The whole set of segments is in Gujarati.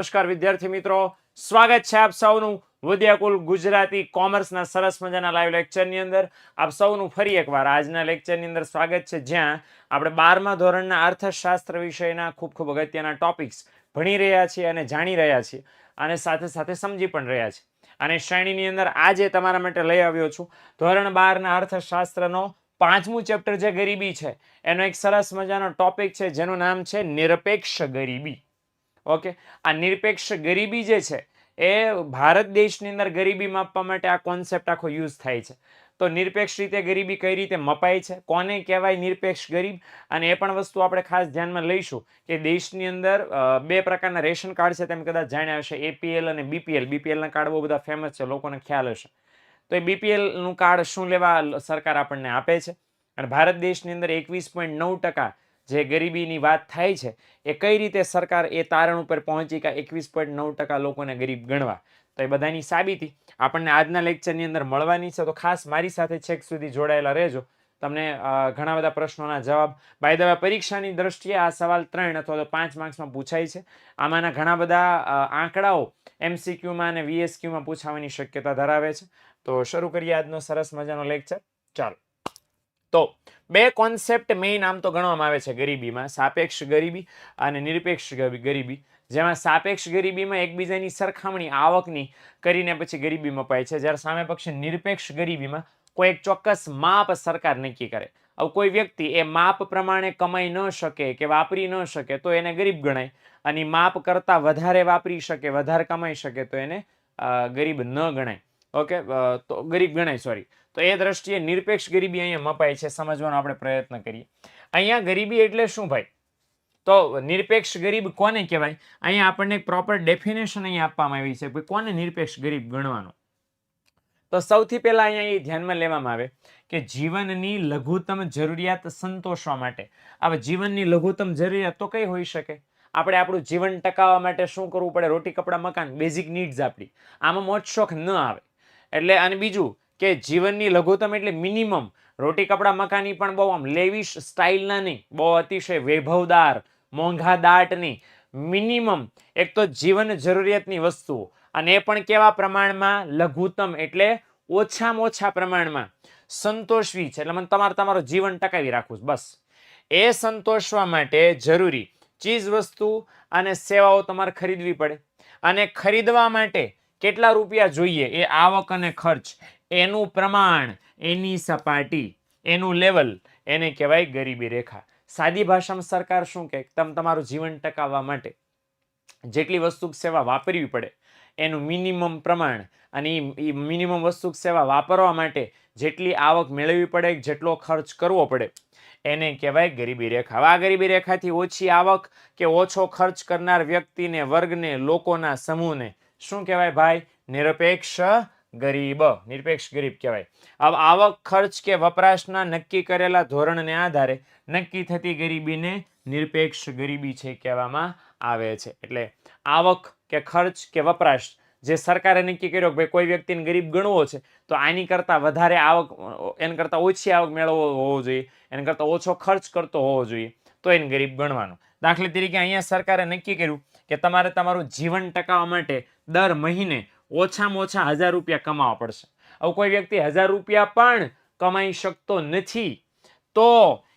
નમસ્કાર વિદ્યાર્થી મિત્રો. સ્વાગત છે આપ સૌનું વિદ્યાકુલ ગુજરાતી કોમર્સના સરસ મજાના લાઈવ લેક્ચરની અંદર. આપ સૌનું ફરી એકવાર આજના લેક્ચરની અંદર સ્વાગત છે, જ્યાં આપણે બારમા ધોરણના અર્થશાસ્ત્ર વિષયના ખૂબ ખૂબ અગત્યના ટોપિક્સ ભણી રહ્યા છીએ અને જાણી રહ્યા છીએ અને સાથે સાથે સમજી પણ રહ્યા છીએ. અને શ્રેણીની અંદર આજે તમારા માટે લઈ આવ્યો છું. ધોરણ બારના અર્થશાસ્ત્રનો પાંચમું ચેપ્ટર જે ગરીબી છે, એનો એક સરસ મજાનો ટોપિક છે, જેનું નામ છે નિરપેક્ષ ગરીબી. ઓકે આ નિરપેક્ષ ગરીબી જે છે, એ ભારત દેશની અંદર ગરીબી માપવા માટે આ કોન્સેપ્ટ આખો યુઝ થાય છે. તો નિરપેક્ષ રીતે ગરીબી કઈ રીતે મપાય છે? કોને કહેવાય નિરપેક્ષ ગરીબ? અને એ પણ વસ્તુ આપણે ખાસ ધ્યાનમાં લઈશું કે દેશની અંદર બે પ્રકારના રેશન કાર્ડ છે, તેમ કદાચ જાણ્યા હશે એપીએલ અને બીપીએલ બીપીએલના કાર્ડ બહુ બધા ફેમસ છે, લોકોને ખ્યાલ હશે. તો એ બીપીએલનું કાર્ડ શું લેવા સરકાર આપણને આપે છે? અને ભારત દેશની અંદર એકવીસ પોઈન્ટ નવ ટકા જે ગરીબીની વાત થાય છે, એ કઈ રીતે સરકાર એ તારણ ઉપર પહોંચી કે એકવીસ પોઈન્ટ નવ ટકા લોકોને ગરીબ ગણવા? તો એ બધાની સાબિતી આપણને આજના લેક્ચરની અંદર મળવાની છે. તો ખાસ મારી સાથે છેક સુધી જોડાયેલા રહેજો. તમને ઘણા બધા પ્રશ્નોના જવાબ. બાય ધ પરીક્ષાની દ્રષ્ટિએ આ સવાલ ત્રણ અથવા તો પાંચ માર્ક્સમાં પૂછાય છે. આમાંના ઘણા બધા આંકડાઓ એમસીક્યુમાં અને વીએસક્યુમાં પૂછાવાની શક્યતા ધરાવે છે. તો શરૂ કરીએ આજનો સરસ મજાનો લેક્ચર. ચાલો. તો બે કોન્સેપ્ટ મેઇન આમ તો ગણવામાં આવે છે ગરીબીમાં, સાપેક્ષ ગરીબી અને નિરપેક્ષ ગરી- ગરીબી, જેમાં સાપેક્ષ ગરીબીમાં એકબીજાની સરખામણી, આવકની કરીને પછી ગરીબી મપાય છે. જ્યારે સામે પક્ષે નિરપેક્ષ ગરીબીમાં કોઈ એક ચોક્કસ માપ સરકાર નક્કી કરે. હવે કોઈ વ્યક્તિ એ માપ પ્રમાણે કમાઈ ન શકે કે વાપરી ન શકે તો એને ગરીબ ગણાય અને માપ કરતાં વધારે વાપરી શકે, વધારે કમાઈ શકે તો એને ગરીબ ન ગણાય. ઓકે તો ગરીબ ગણાય સોરી તો એ દ્રષ્ટિએ નિરપેક્ષ ગરીબી અહીંયા મપાય છે, સમજવાનો આપણે પ્રયત્ન કરીએ. અહીંયા ગરીબી એટલે શું ભાઈ? તો નિરપેક્ષ ગરીબ કોને કહેવાય? અહીંયા આપણને એક પ્રોપર ડેફિનેશન અહીંયા આપવામાં આવી છે કોને નિરપેક્ષ ગરીબ ગણવાનો? તો સૌથી પહેલા અહીંયા એ ધ્યાનમાં લેવામાં આવે કે જીવનની લઘુત્તમ જરૂરિયાત સંતોષવા માટે. હવે જીવનની લઘુત્તમ જરૂરિયાત તો કઈ હોઈ શકે? આપણે આપણું જીવન ટકાવવા માટે શું કરવું પડે? રોટી, કપડાં, મકાન બેઝિક નીડ્સ આપણી. આમાં મોજ શોખ ન આવે. એટલે અને બીજું કે જીવનની લઘુત્તમ એટલે મિનિમમ રોટી કપડાં મકાની પણ બહુ આમ લેવિશ સ્ટાઇલના નહીં, બહુ અતિશય વૈભવદાર, મોંઘા દાટની મિનિમમ એક તો જીવન જરૂરિયાતની વસ્તુઓ અને એ પણ કેવા પ્રમાણમાં? લઘુત્તમ એટલે ઓછામાં ઓછા પ્રમાણમાં. સંતોષવી છે એટલે મને તમારે તમારું જીવન ટકાવી રાખવું બસ. એ સંતોષવા માટે જરૂરી ચીજ વસ્તુ અને સેવાઓ તમારે ખરીદવી પડે. અને ખરીદવા માટે કેટલા રૂપિયા જોઈએ એ આવક અને ખર્ચ? એનું પ્રમાણ, એની સપાટી, એનું લેવલ એને કહેવાય ગરીબી રેખા. સાદી ભાષામાં સરકાર શું કહે? તમે તમારું જીવન ટકાવવા માટે જેટલી વસ્તુ સેવા વાપરવી પડે, એનું મિનિમમ પ્રમાણ અને એ મિનિમમ વસ્તુ સેવા વાપરવા માટે જેટલી આવક મેળવવી પડે, જેટલો ખર્ચ કરવો પડે, એને કહેવાય ગરીબી રેખા. આ ગરીબી રેખાથી ઓછી આવક કે ઓછો ખર્ચ કરનાર વ્યક્તિને, વર્ગને, લોકોના સમૂહને શું કહેવાય ભાઈ? નિરપેક્ષ ગરીબ. નિરપેક્ષ ગરીબ કહેવાય. આ આવક, ખર્ચ કે વપરાશના નક્કી કરેલા ધોરણને આધારે નક્કી થતી ગરીબીને નિરપેક્ષ ગરીબી છે કહેવામાં આવે છે. એટલે આવક કે ખર્ચ કે વપરાશ જે સરકારે નક્કી કર્યો કે ભાઈ કોઈ વ્યક્તિને ગરીબ ગણવો છે, તો આની કરતાં વધારે આવક, એના કરતાં ઓછી આવક મેળવવો હોવો જોઈએ. એના કરતાં ઓછો ખર્ચ કરતો હોવો જોઈએ. તો એને ગરીબ ગણવાનો. દાખલા તરીકે અહીંયા સરકારે નક્કી કર્યું કે તમારે તમારું જીવન ટકાવવા માટે દર મહિને ઓછામાં ઓછા હજાર રૂપિયા કમાવા પડશે. હવે કોઈ વ્યક્તિ હજાર રૂપિયા પણ કમાઈ શકતો નથી, તો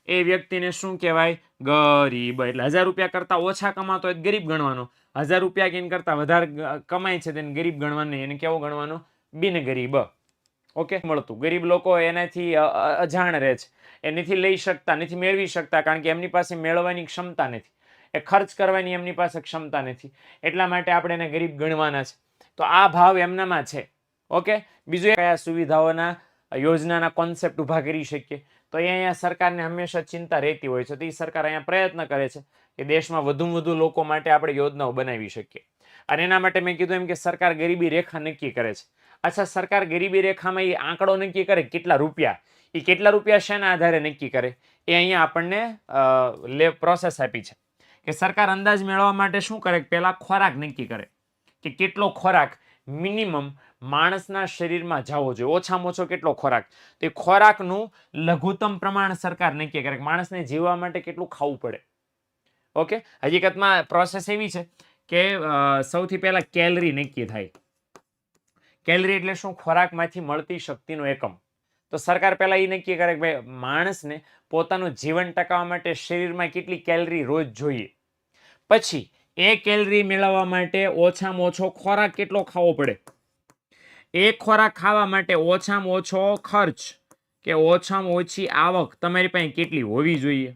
એ વ્યક્તિને શું કહેવાય? ગરીબ. એટલે હજાર રૂપિયા કરતાં ઓછા કમાતો હોય ગરીબ ગણવાનો. હજાર રૂપિયા કે એના કરતાં વધારે કમાય છે તેને ગરીબ ગણવાનું એને કેવો ગણવાનો? બિન ગરીબ. ઓકે? મળતું. ગરીબ લોકો એનાથી અજાણ રહે છે. એ નથી લઈ શકતા, નથી મેળવી શકતા, કારણ કે એમની પાસે મેળવવાની ક્ષમતા નથી. એ ખર્ચ કરવાની એમની પાસે ક્ષમતા નથી. એટલા માટે આપણે એને ગરીબ ગણવાના છે. તો આ ભાવ એમનામાં છે. ઓકે? બીજું કયા સુવિધાઓના, યોજનાના કોન્સેપ્ટ ઊભા કરી શકીએ? તો એ અહીંયા સરકારને હંમેશા ચિંતા રહેતી હોય છે. તો એ સરકાર અહીંયા પ્રયત્ન કરે છે કે દેશમાં વધુમાં વધુ લોકો માટે આપણે યોજનાઓ બનાવી શકીએ. અને એના માટે મેં કીધું એમ કે સરકાર ગરીબી રેખા નક્કી કરે છે. અચ્છા, સરકાર ગરીબી રેખામાં એ આંકડો નક્કી કરે? કેટલા રૂપિયા? એ કેટલા રૂપિયા શેના આધારે નક્કી કરે? એ અહીંયા આપણને લે પ્રોસેસ આપી છે. કે સરકાર અંદાજ મેળવવા માટે શું કરે? પહેલાં ખોરાક નક્કી કરે. કે કેટલો ખોરાક મિનિમમ માણસના શરીરમાં જવો જોઈએ. ઓછામાં ઓછો કેટલો ખોરાક? તો ખોરાકનું લઘુત્તમ પ્રમાણ સરકાર નક્કી કરે માણસને જીવવા માટે કેટલું ખાવું પડે. ઓકે? હકીકતમાં પ્રોસેસ એવી છે કે સૌથી પહેલાં કેલરી નક્કી થાય. કેલરી એટલે શું? ખોરાકમાંથી મળતી શક્તિનો એકમ. તો સરકાર પહેલાં એ નક્કી કરે કે ભાઈ, માણસને પોતાનું જીવન ટકાવવા માટે શરીરમાં કેટલી કેલરી રોજ જોઈએ. પછી, એ કેલરી મેળવવા માટે ઓછામાં ઓછો ખોરાક કેટલો ખાવો પડે? એ ખોરાક ખાવા માટે ઓછામાં ઓછો ખર્ચ કે ઓછામાં ઓછી આવક તમારી પાસે કેટલી હોવી જોઈએ?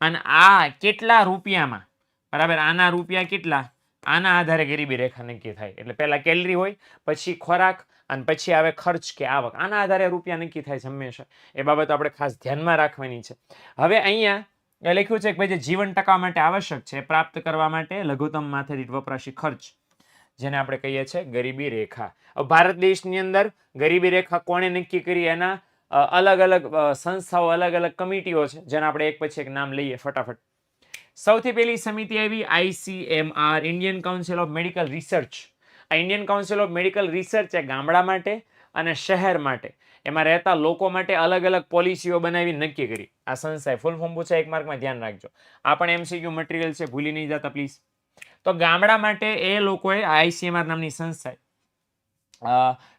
અને આ કેટલા રૂપિયામાં? બરાબર, આના રૂપિયા કેટલા? આના આધારે ગરીબી રેખા નક્કી થાય. એટલે પહેલાં કેલરી હોય, પછી ખોરાક અને પછી આવે ખર્ચ કે આવક. આના આધારે રૂપિયા નક્કી થાય છે હંમેશા. એ બાબત આપણે ખાસ ધ્યાનમાં રાખવાની છે. હવે અહીંયા લખ્યું છે કે ભાઈ જે જીવન ટકાવવા માટે આવશ્યક છે પ્રાપ્ત કરવા માટે લઘુત્તમ માથાદીઠ વપરાશી ખર્ચ, જેને આપણે કહીએ છીએ ગરીબી રેખા. ભારત દેશની અંદર ગરીબી રેખા કોણે નક્કી કરી? એના અલગ અલગ સંસ્થાઓ, અલગ અલગ કમિટીઓ છે, જેને આપણે એક પછી એક નામ લઈએ ફટાફટ. સૌથી પહેલી સમિતિ આવી ICMR Indian council of medical research. આ Indian council of medical research એ ગામડા માટે અને શહેર માટે, એમાં રહેતા લોકો માટે અલગ અલગ પોલિસીઓ બનાવી નક્કી કરી. આ સંસ્થાએ ફૂલ ફોર્મ પૂછાય એક માર્કમાં ધ્યાન રાખજો. આ પણ એમસીક્યુ મટીરિયલ છે, ભૂલી નહીં જતા પ્લીઝ તો ગામડા માટે એ લોકોએ આઈસીએમઆર નામની સંસ્થાએ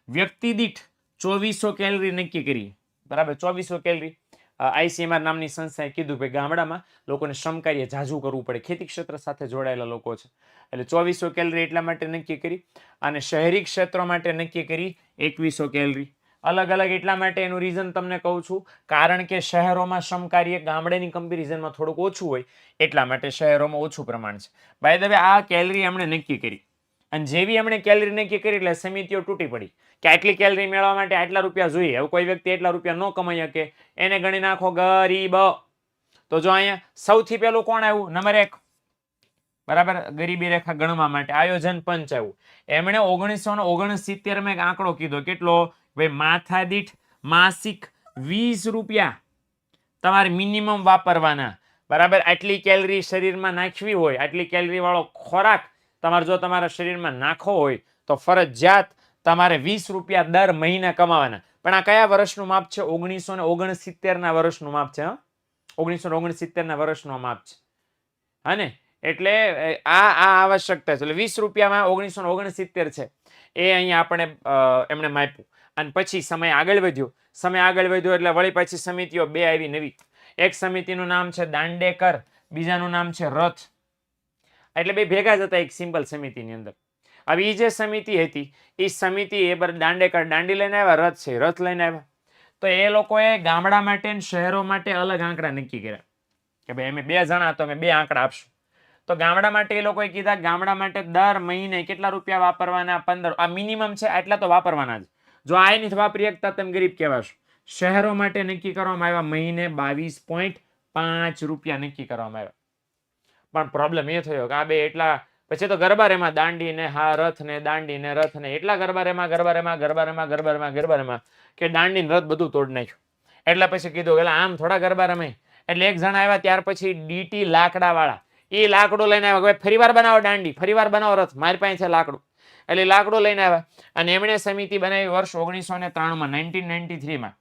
વ્યક્તિ દીઠ ચોવીસો કેલરી નક્કી કરી. બરાબર? ચોવીસો કેલરી. આઈસીએમઆર નામની સંસ્થાએ કીધું કે ગામડામાં લોકોને શ્રમ કાર્ય ઝાઝું કરવું પડે. ખેતી ક્ષેત્ર સાથે જોડાયેલા લોકો છે. એટલે ચોવીસો કેલરી એટલા માટે નક્કી કરી અને શહેરી ક્ષેત્રો માટે નક્કી કરી એકવીસો કેલરી. અલગ અલગ એટલા માટે એનું રીઝન તમને કહું છું. કારણ કે શહેરોમાં શ્રમ કાર્ય ગામડેની કમ્પેરિઝનમાં થોડુંક ઓછું હોય એટલા માટે શહેરોમાં ઓછું પ્રમાણ છે. બાય ધ વે આ કેલરી એમણે નક્કી કરી. અને જેવી એમણે કેલરી નક્કી કરી એટલે સમિતિઓ તૂટી પડી. કે આટલી કેલરી મેળવવા માટે આટલા રૂપિયા જોઈએ. હવે કોઈ વ્યક્તિ એટલા રૂપિયા ન કમાઈ શકે, એને ગણી નાખો ગરીબ. તો જો અહીંયા સૌથી પહેલું કોણ આવ્યું? નંબર એક. બરાબર? ગરીબી રેખા ગણવા માટે આયોજન પંચ આવ્યું. એમણે ઓગણીસો ને ઓગણસિત્તેરમાં એક આંકડો કીધો. કેટલો? ભાઈ માથા દીઠ માસિક વીસ રૂપિયા તમારે મિનિમમ વાપરવાના. બરાબર? આટલી કેલરી શરીરમાં નાખવી હોય, આટલી કેલરી વાળો ખોરાક તમારે જો તમારા શરીરમાં નાખો હોય તો ફરજિયાત તમારે વીસ રૂપિયા દર મહિને કમાવાના. પણ આ કયા વર્ષનું માપ છે? ઓગણીસો ને ઓગણસિત્તેરના વર્ષનું માપ છે ઓગણીસો ને ઓગણસિત્તેરના વર્ષનું માપ છે. હને? એટલે આ આ આવશ્યકતા છે. એટલે વીસ રૂપિયામાં ઓગણીસો ને ઓગણસિત્તેર છે. એ અહીંયા આપણે એમણે માપ્યું. અને પછી સમય આગળ વધ્યો. સમય આગળ વધ્યો એટલે વળી પછી સમિતિઓ બે આવી નવી. એક સમિતિનું નામ છે દાંડેકર, બીજાનું નામ છે રથ. એટલે બે ભેગા જ હતા એક સિમ્પલ સમિતિની અંદર. હવે એ જે સમિતિ હતી એ સમિતિ એ બર દાંડેકર દાંડી લઈને આવ્યા, રથ છે, રથ લઈને આવ્યા. તો એ લોકોએ ગામડા માટે અને શહેરો માટે અલગ આંકડા નક્કી કર્યા. કે ભાઈ અમે બે જણા તો અમે બે આંકડા આપશું. તો ગામડા માટે એ લોકોએ કીધા, ગામડા માટે દર મહિને કેટલા રૂપિયા વાપરવાના? પંદર. આ મિનિમમ છે, આટલા તો વાપરવાના જ. જો આ નથી વાપરી શકતા તમે ગરીબ કહેવાશો. શહેરો માટે નક્કી કરવામાં આવ્યા, મહિને બાવીસ પોઈન્ટ પાંચ રૂપિયા નક્કી કરવામાં આવ્યા. પણ પ્રોબ્લેમ એ થયો કે આ બે એટલા, પછી તો ગરબા રેમાં દાંડી ને હા રથ ને દાંડી ને રથ ને એટલા ગરબા રેમાં ગરબા રેમાં ગરબા રેમાં ગરબા રેમાં ગરબા રેમાં કે દાંડી ને રથ બધું તોડ નાખ્યું. એટલે પછી કીધું એટલે આમ થોડા ગરબા રમે એટલે એક જણા આવ્યા ત્યાર પછી ડીટી લાકડા વાળા એ લાકડું લઈને આવ્યા કે ભાઈ ફરીવાર બનાવો દાંડી, ફરીવાર બનાવો રથ, મારી પાસે છે લાકડું. એટલે લાકડું લઈને આવ્યા. અને એમણે સમિતિ બનાવી વર્ષ ઓગણીસો ને ત્રાણુંમાં નાઇન્ટીન નાઇન્ટી થ્રીમાં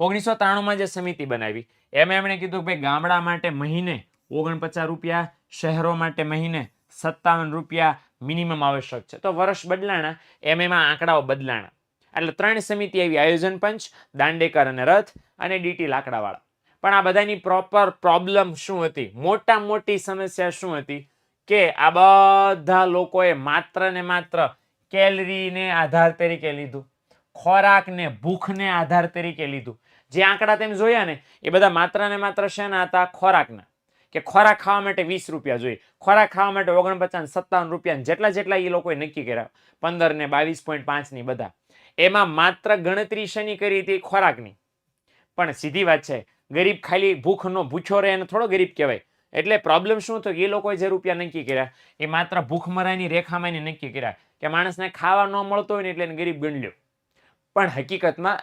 ઓગણીસો ત્રાણુંમાં જે સમિતિ બનાવી, એમાં એમણે કીધું ભાઈ ગામડા માટે મહિને ઓગણપચાસ રૂપિયા શહેરો માટે મહિને સત્તાવન રૂપિયા મિનિમમ આવશ્યક છે. તો વર્ષ બદલાણા, એમ એમાં આંકડાઓ બદલાણા. એટલે ત્રણ સમિતિ આવી આયોજન પંચ, દાંડેકર અને રથ અને ડીટી લાકડાવાળા. પણ આ બધાની પ્રોપર પ્રોબ્લેમ શું હતી? મોટા મોટી સમસ્યા શું હતી? કે આ બધા લોકોએ માત્ર ને માત્ર કેલરીને આધાર તરીકે લીધું. ખોરાકને, ભૂખને આધાર તરીકે લીધું. જે આંકડા તેમ જોયા ને, એ બધા માત્ર ને માત્ર શેના હતા? ખોરાકના. કે ખોરાક ખાવા માટે વીસ રૂપિયા જોઈએ. ખોરાક ખાવા માટે ઓગણપચાસ સત્તાવન રૂપિયા જેટલા જેટલા એ લોકોએ નક્કી કર્યા. પંદર ને બાવીસ પોઈન્ટ પાંચની બધા. એમાં માત્ર ગણતરી શેની કરી હતી? ખોરાકની. પણ સીધી વાત છે, ગરીબ ખાલી ભૂખનો ભૂખ્યો રહે એને થોડો ગરીબ કહેવાય. એટલે પ્રોબ્લેમ શું થયો? એ લોકોએ જે રૂપિયા નક્કી કર્યા, એ માત્ર ભૂખમરાની રેખામાં એને નક્કી કર્યા. કે માણસને ખાવા ન મળતો હોય ને એટલે એને ગરીબ ગણલ્યો પણ હકીકતમાં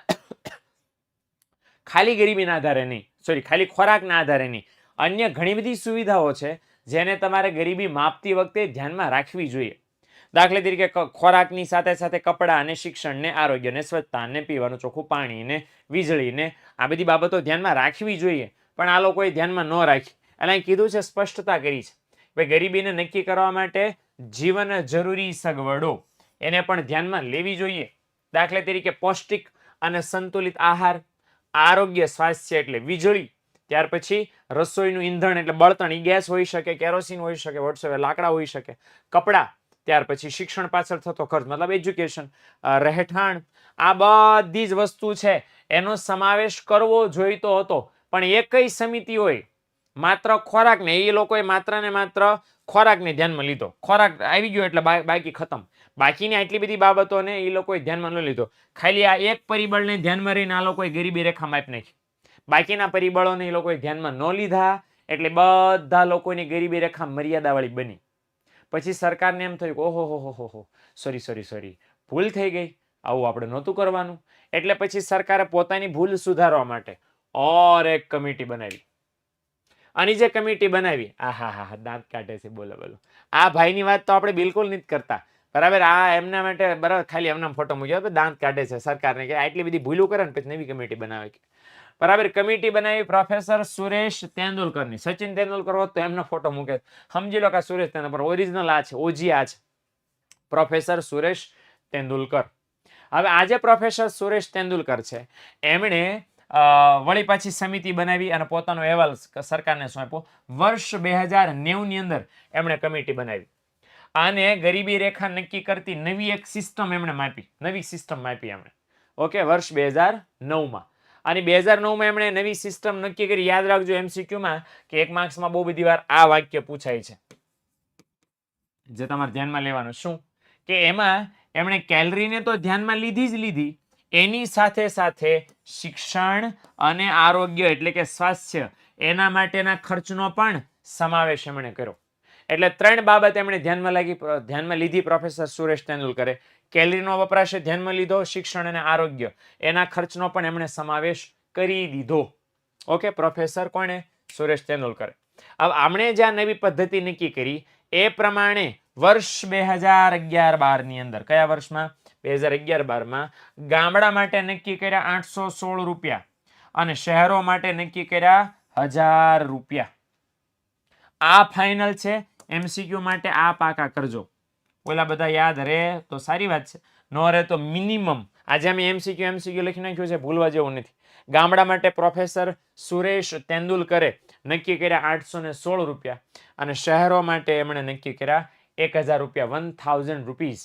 ખાલી ગરીબીના આધારે નહીં. સોરી ખાલી ખોરાકના આધારે નહીં. અન્ય ઘણી બધી સુવિધાઓ છે, જેને તમારે ગરીબી માપતી વખતે ધ્યાનમાં રાખવી જોઈએ. દાખલા તરીકે ખોરાકની સાથે સાથે કપડાં અને શિક્ષણને, આરોગ્યને, સ્વચ્છતાને, પીવાનું ચોખ્ખું પાણીને, વીજળીને, આ બધી બાબતો ધ્યાનમાં રાખવી જોઈએ. પણ આ લોકોએ ધ્યાનમાં ન રાખી. અને અહીં કીધું છે સ્પષ્ટતા કરી છે. ભાઈ ગરીબીને નક્કી કરવા માટે જીવન જરૂરી સગવડો, એને પણ ધ્યાનમાં લેવી જોઈએ. દાખલા તરીકે પૌષ્ટિક અને સંતુલિત આહાર, આરોગ્ય, સ્વાસ્થ્ય એટલે વીજળી. ત્યાર પછી રસોઈનું ઈંધણ એટલે બળતણ એ ગેસ હોઈ શકે, કેરોસીન હોઈ શકે વોટ્સએપ લાકડા હોઈ શકે, કપડાં, ત્યાર પછી શિક્ષણ પાછળ થતો ખર્ચ, મતલબ એજ્યુકેશન રહેઠાણ, આ બધી જ વસ્તુ છે, એનો સમાવેશ કરવો જોઈતો હતો, પણ એકય સમિતિ હોય, માત્ર ખોરાકને એ લોકોએ માત્ર ને માત્ર ખોરાકને ધ્યાનમાં લીધો, ખોરાક આવી ગયો એટલે બાકી ખતમ, બાકીની આટલી બધી બાબતોને એ લોકોએ ધ્યાનમાં ન લીધો, ખાલી આ એક પરિબળને ધ્યાનમાં રહીને આ લોકોએ ગરીબી રેખા માપ નાખી. બાકીના પરિબળોને એ લોકોએ ધ્યાનમાં ન લીધા એટલે બધા લોકોની ગરીબી રેખા મર્યાદાવાળી બની. પછી સરકારને એમ થયું કે ઓહો, હો હો હો હો. સોરી સોરી સોરી ભૂલ થઈ ગઈ. આવું આપણે નહોતું કરવાનું. એટલે પછી સરકારે પોતાની ભૂલ સુધારવા માટે ઓર એક કમિટી બનાવી. આની જે કમિટી બનાવી, આ હા હા હા, દાંત કાઢે છે, બોલો બોલો. આ ભાઈની વાત તો આપણે બિલકુલ નથી કરતા. બરાબર, આ એમના માટે બરાબર, ખાલી એમના ફોટો મૂક્યો દાંત કાઢે છે સરકારને કે આટલી બધી ભૂલો કરે ને પછી નવી કમિટી બનાવે કે. બરાબર, કમિટી બનાવી પ્રોફેસર સુરેશ તેંડુલકરની સચિન તેંડુલકર હોત તો એમનો ફોટો મૂકે. સમજી લો કે સુરેશ તેંડુલકર ઓરિજિનલ આ છે ઓજી આ છે. પ્રોફેસર સુરેશ તેંડુલકર હવે આજે પ્રોફેસર સુરેશ તેંડુલકર છે. એમણે વળી પાછી સમિતિ બનાવી અને પોતાનો અહેવાલ સરકારને સોંપ્યો વર્ષ બે હજાર નેવની અંદર એમણે કમિટી બનાવી. અને ગરીબી રેખા નક્કી કરતી નવી એક સિસ્ટમ એમણે માપી. નવી સિસ્ટમ માપી એમણે. ઓકે, વર્ષ બે હજાર નવમાં. અને બે હજાર નવમાં એમણે નવી સિસ્ટમ નક્કી કરી. યાદ રાખજો એમસીક્યુમાં કે એક માર્ક્સમાં બહુ બધી વાર આ વાક્ય પૂછાય છે. જે તમારે ધ્યાનમાં લેવાનું. શું? કે એમાં એમણે કેલરીને તો ધ્યાનમાં લીધી જ લીધી. એની સાથે સાથે શિક્ષણ અને આરોગ્ય એટલે કે સ્વાસ્થ્ય એના માટેના ખર્ચનો પણ સમાવેશ એમણે કર્યો. એટલે ત્રણ બાબત એમણે ધ્યાનમાં લાગી, ધ્યાનમાં લીધી પ્રોફેસર સુરેશ તેંડુલકરે. કેલરીનો વપરાશ ધ્યાનમાં લીધો, શિક્ષણ અને આરોગ્ય. એના ખર્ચનો પણ એમણે સમાવેશ કરી દીધો. ઓકે, પ્રોફેસર કોણે? સુરેશ તેંડુલકરે. હવે આમણે જે આ નવી પદ્ધતિ નક્કી કરી, એ પ્રમાણે વર્ષ બે હજાર અગિયાર બારની અંદર, કયા વર્ષમાં? બે હજાર અગિયાર બારમાં ગામડા માટે નક્કી કર્યા આઠસો સોળ રૂપિયા અને શહેરો માટે નક્કી કર્યા હજાર રૂપિયા. આ ફાઇનલ છે. એમસીક્યુ માટે આ પાકા કરજો. ઓલા બધા યાદ રહે તો સારી વાત છે. ન રહે તો મિનિમમ. આજે અમે એમસીક્યુ એમસીક્યુ લખી નાખ્યું છે, ભૂલવા જેવું નથી. ગામડા માટે પ્રોફેસર સુરેશ તેંડુલકરે નક્કી કર્યા આઠસો સોળ રૂપિયા અને શહેરો માટે એમણે નક્કી કર્યા એક હજાર રૂપિયા, વન થાઉઝન્ડ રૂપીઝ.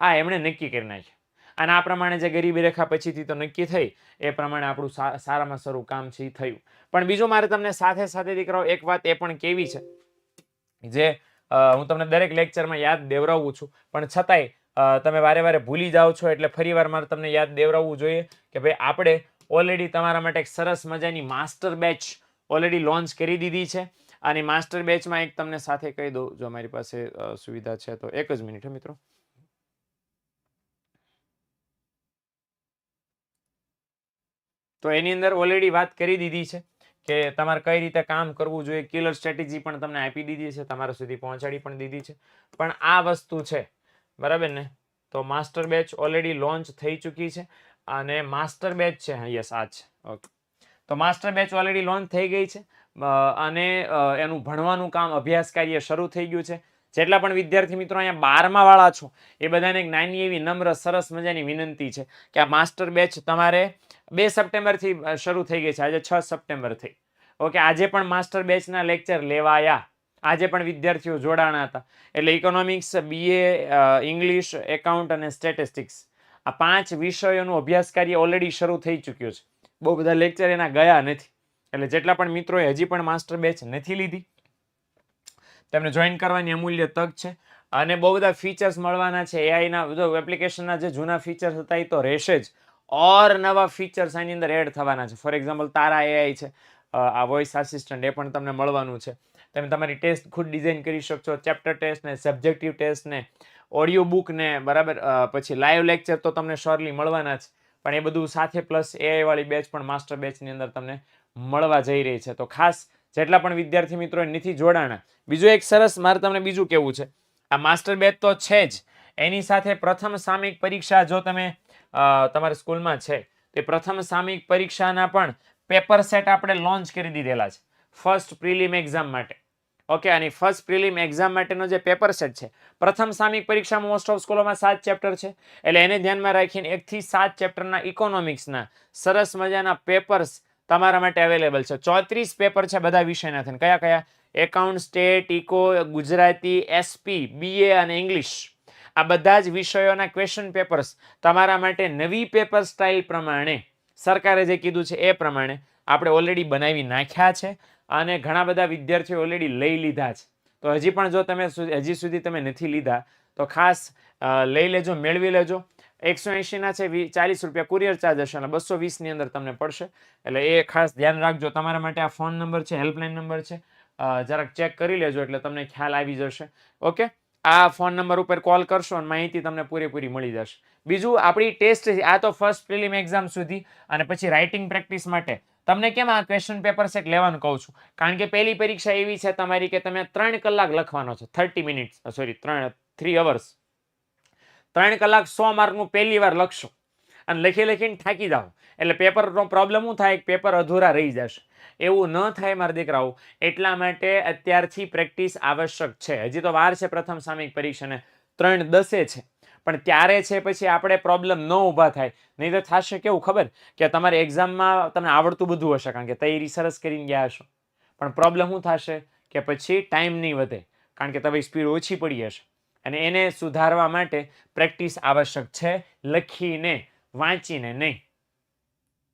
આ એમણે નક્કી કરી નાખ્યું. અને આ પ્રમાણે જે ગરીબી રેખા પછીથી તો નક્કી થઈ, એ પ્રમાણે આપણું સારામાં સારું કામ છે થયું. પણ બીજું મારે તમને સાથે સાથે દીકરાઓ, એક વાત એ પણ કેવી છે. જે હું તમને દરેક લેક્ચરમાં યાદ દેવરાવું છું. પણ છતાંય તમે વારે વારે ભૂલી જાઓ છો એટલે ફરીવાર મારે તમને યાદ દેવરાવવું જોઈએ કે ભાઈ આપણે ઓલરેડી તમારા માટે એક સરસ મજાની માસ્ટર બેચ ઓલરેડી લોન્ચ કરી દીધી છે. અને માસ્ટર બેચમાં એક તમને સાથે કહી દઉં, જો મારી પાસે સુવિધા છે તો એક જ મિનિટ મિત્રો. તો એની અંદર ઓલરેડી વાત કરી દીધી છે. કે તમારે કઈ રીતે કામ કરવું જોઈએ? કિલર સ્ટ્રેટેજી પણ તમને આપી દીધી છે. તમારા સુધી પહોંચાડી પણ દીધી છે. પણ આ વસ્તુ છે, બરાબર ને? તો માસ્ટર બેચ ઓલરેડી લોન્ચ થઈ ચૂકી છે અને માસ્ટર બેચ છે. યસ આ છે. ઓકે તો માસ્ટર બેચ ઓલરેડી લોન્ચ થઈ ગઈ છે. અને એનું ભણવાનું કામ, અભ્યાસ કાર્ય શરૂ થઈ ગયું છે. જેટલા પણ વિદ્યાર્થી મિત્રો અહીંયા બારમા વાળા છો, એ બધાને એક નાની એવી નમ્ર, સરસ મજાની વિનંતી છે કે આ માસ્ટર બેચ તમારે બે સપ્ટેમ્બરથી શરૂ થઈ ગઈ છે. આજે છ સપ્ટેમ્બર થઈ. ઓકે, આજે પણ માસ્ટર બેચના લેક્ચર લેવાયા. આજે પણ વિદ્યાર્થીઓ જોડાણા હતા. એટલે ઇકોનોમિક્સ, બીએ ઇંગ્લિશ, એકાઉન્ટ અને સ્ટેટિસ્ટિક્સ આ પાંચ વિષયોનું અભ્યાસ કાર્ય ઓલરેડી શરૂ થઈ ચૂક્યું છે. બહુ બધા લેક્ચર એના ગયા નથી. એટલે જેટલા પણ મિત્રોએ હજી પણ માસ્ટર બેચ નથી લીધી તેમને જોઈન કરવાની અમૂલ્ય તક છે. અને બહુ બધા ફીચર્સ મળવાના છે. એઆઈના જો એપ્લિકેશનના જે જૂના ફીચર્સ હતા એ તો રહેશે જ. ઓર નવા ફીચર્સ આની અંદર એડ થવાના છે. ફોર એક્ઝામ્પલ તારા એઆઈ છે. આ વોઇસ આસિસ્ટન્ટ એ પણ તમને મળવાનું છે. તમે તમારી ટેસ્ટ ખુદ ડિઝાઇન કરી શકશો. ચેપ્ટર ટેસ્ટ ને સબ્જેક્ટિવ ટેસ્ટ ને ઓડિયો બુક ને, બરાબર? પછી લાઈવ લેક્ચર તો તમને શોર્લી મળવાના જ. પણ એ બધું સાથે પ્લસ એઆઈ વાળી બેચ પણ માસ્ટર બેચની અંદર તમને મળવા જઈ રહી છે. તો ખાસ જેટલા પણ વિદ્યાર્થી મિત્રો નથી જોડાણા. બીજું એક સરસ, મારે તમને બીજું કેવું છે. આ માસ્ટર બેચ તો છે જ. એની સાથે પ્રથમ સામિક પરીક્ષા જો તમે તમારી સ્કૂલમાં છે, તે પ્રથમ સામિક પરીક્ષાના પણ પેપર સેટ આપણે લોન્ચ કરી દીધેલા છે. ફર્સ્ટ પ્રિલિમ એક્ઝામ માટે. ઓકે, અને ફર્સ્ટ પ્રિલિમ એક્ઝામ માટેનો જે પેપર સેટ છે, પ્રથમ સામિક પરીક્ષામાં મોસ્ટ ઓફ સ્કૂલોમાં સાત ચેપ્ટર છે. એટલે એને ધ્યાનમાં રાખીને એકથી સાત ચેપ્ટરના ઇકોનોમિક્સના સરસ મજાના પેપર્સ તમારા માટે અવેલેબલ છે. ચોત્રીસ પેપર છે બધા વિષયના થઈને. કયા કયા? Account, state, eco, Gujarati SP BA અને ઇંગ્લિશ આ બધા જ વિષયોના ક્વેશ્ચન પેપર્સ તમારા માટે નવી પેપર સ્ટાઇલ પ્રમાણે, સરકારે જે કીધું છે એ પ્રમાણે આપણે ઓલરેડી બનાવી નાખ્યા છે અને ઘણા બધા વિદ્યાર્થીઓ ઓલરેડી લઈ લીધા છે. તો હજી પણ જો તમે હજી સુધી તમે નથી લીધા, તો ખાસ લઈ લેજો, મેળવી લેજો. એકસો એંશીના છે ચાલીસ રૂપિયા કુરિયર ચાર્જ હશે અને બસો વીસની અંદર તમને પડશે. એટલે એ ખાસ ધ્યાન રાખજો. તમારા માટે આ ફોન નંબર છે, હેલ્પલાઇન નંબર છે. જરાક ચેક કરી લેજો એટલે તમને ખ્યાલ આવી જશે. ઓકે? આ ફોન નંબર ઉપર કોલ કરશો અને માહિતી તમને પૂરેપૂરી મળી જશે. બીજું, આપણી ટેસ્ટ આ તો ફર્સ્ટ પ્રિલિમ એક્ઝામ સુધી અને પછી રાઇટિંગ પ્રેક્ટિસ માટે. તમને કેમ આ ક્વેશ્ચન પેપર સેટ લેવાનું કહું છું? કારણ કે પહેલી પરીક્ષા એવી છે તમારી કે તમે ત્રણ કલાક લખવાનો છે. થર્ટી મિનિટ્સ સોરી ત્રણ થ્રી અવર્સ ત્રણ કલાક સો માર્કનું પહેલી વાર લખશો. અને લખી લખીને થાકી જાઓ. એટલે પેપરનો પ્રોબ્લેમ શું થાય? પેપર અધૂરા રહી જશે. એવું ન થાય મારા દીકરાઓ. એટલા માટે અત્યારથી પ્રેક્ટિસ આવશ્યક છે. હજી તો વાર છે પ્રથમ સામયિક પરીક્ષાને. ત્રણ દસે છે. પણ ત્યારે છે પછી આપણે પ્રોબ્લેમ ન ઊભા થાય. નહીં તો થશે કેવું ખબર? કે તમારે એક્ઝામમાં તમને આવડતું બધું હશે, કારણ કે તૈયારી સરસ કરીને ગયા હશો. પણ પ્રોબ્લેમ શું થશે? કે પછી ટાઈમ નહીં વધે. કારણ કે તમારી સ્પીડ ઓછી પડી હશે. અને એને સુધારવા માટે પ્રેક્ટિસ આવશ્યક છે, લખીને, વાંચીને નહીં.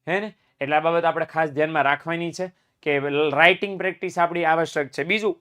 હે ને? એટલે આ બાબત આપણે ખાસ ધ્યાનમાં રાખવાની છે કે રાઇટિંગ પ્રેક્ટિસ આપણી આવશ્યક છે. બીજું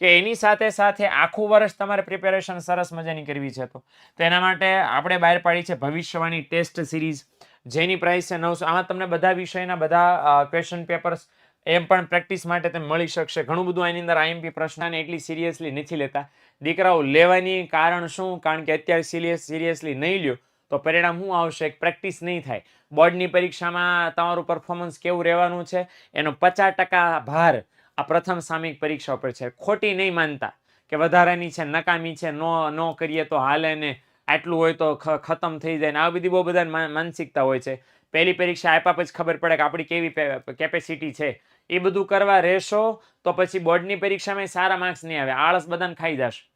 કે એની સાથે સાથે આખું વર્ષ તમારે પ્રિપેરેશન સરસ મજાની કરવી છે તો. તેના માટે આપણે બહાર પાડી છે ભવિષ્યવાણી ટેસ્ટ સિરીઝ જેની પ્રાઇસ છે નવસો, આમાં તમને બધા વિષયના બધા ક્વેશ્ચન પેપર્સ એમ પણ પ્રેક્ટિસ માટે તમે મળી શકશે. ઘણું બધું એની અંદર આઈએમપી પ્રશ્નને એટલી સિરિયસલી નથી લેતા. દીકરાઓ લેવાની કારણ શું? કારણ કે અત્યારે સિરિયસ સિરિયસલી નહીં લ્યો, તો પરિણામ શું આવશે? પ્રેક્ટિસ નહીં થાય. બોર્ડની પરીક્ષામાં તમારું પરફોર્મન્સ કેવું રહેવાનું છે? એનો પચાસ ટકા ભાર આ પ્રથમ સામિક પરીક્ષા ઉપર છે. ખોટી નહીં માનતા કે વધારાની છે, નકામી છે, નો નો કરીએ તો હાલે ને આટલું હોય તો ખતમ થઈ જાય ને આ બધી બહુ બધા માનસિકતા હોય છે. પહેલી પરીક્ષા આપ્યા પછી ખબર પડે કે આપણી કેવી કેપેસિટી છે. એ બધું કરવા રહેશો, તો પછી બોર્ડની પરીક્ષામાં સારા માર્ક્સ નહીં આવે. આળસ બધાને ખાઈ જશે.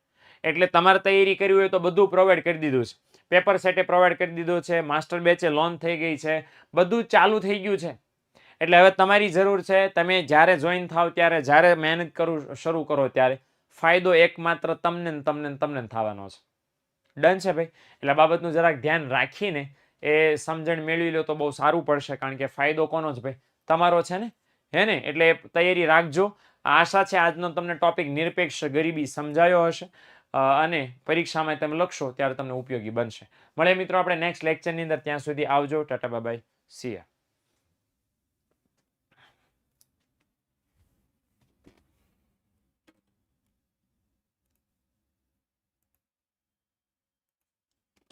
એટલે તમારે તૈયારી કરવી હોય તો બધું પ્રોવાઈડ કરી દીધું છે. પેપર સેટે પ્રોવાઈડ કરી દીધો છે માસ્ટર બેચે લોન થઈ ગઈ છે, બધું ચાલુ થઈ ગયું છે. એટલે હવે તમારી જરૂર છે, તમે જ્યારે જોઈન થાવ ત્યારે, જ્યારે મહેનત કરું, શરૂ કરો ત્યારે, ફાયદો એકમાત્ર તમને ને તમને તમને થવાનો છે. ડન છે ભાઈ. એટલે બાબતનું જરાક ધ્યાન રાખીને એ સમજણ મેળવી લો તો બહુ સારું પડશે, કારણ કે ફાયદો કોનો છે ભાઈ? તમારો છે ને? હે ને? એટલે તૈયારી રાખજો. આશા છે આજનો તમને ટોપિક નિરપેક્ષ ગરીબી સમજાયો હશે. અને પરીક્ષામાં તમે લખશો ત્યારે તમને ઉપયોગી બનશે. મળે મિત્રો, આપણે નેક્સ્ટ લેક્ચરની અંદર. ત્યાં સુધી આવજો. ટાટા બાય સિયા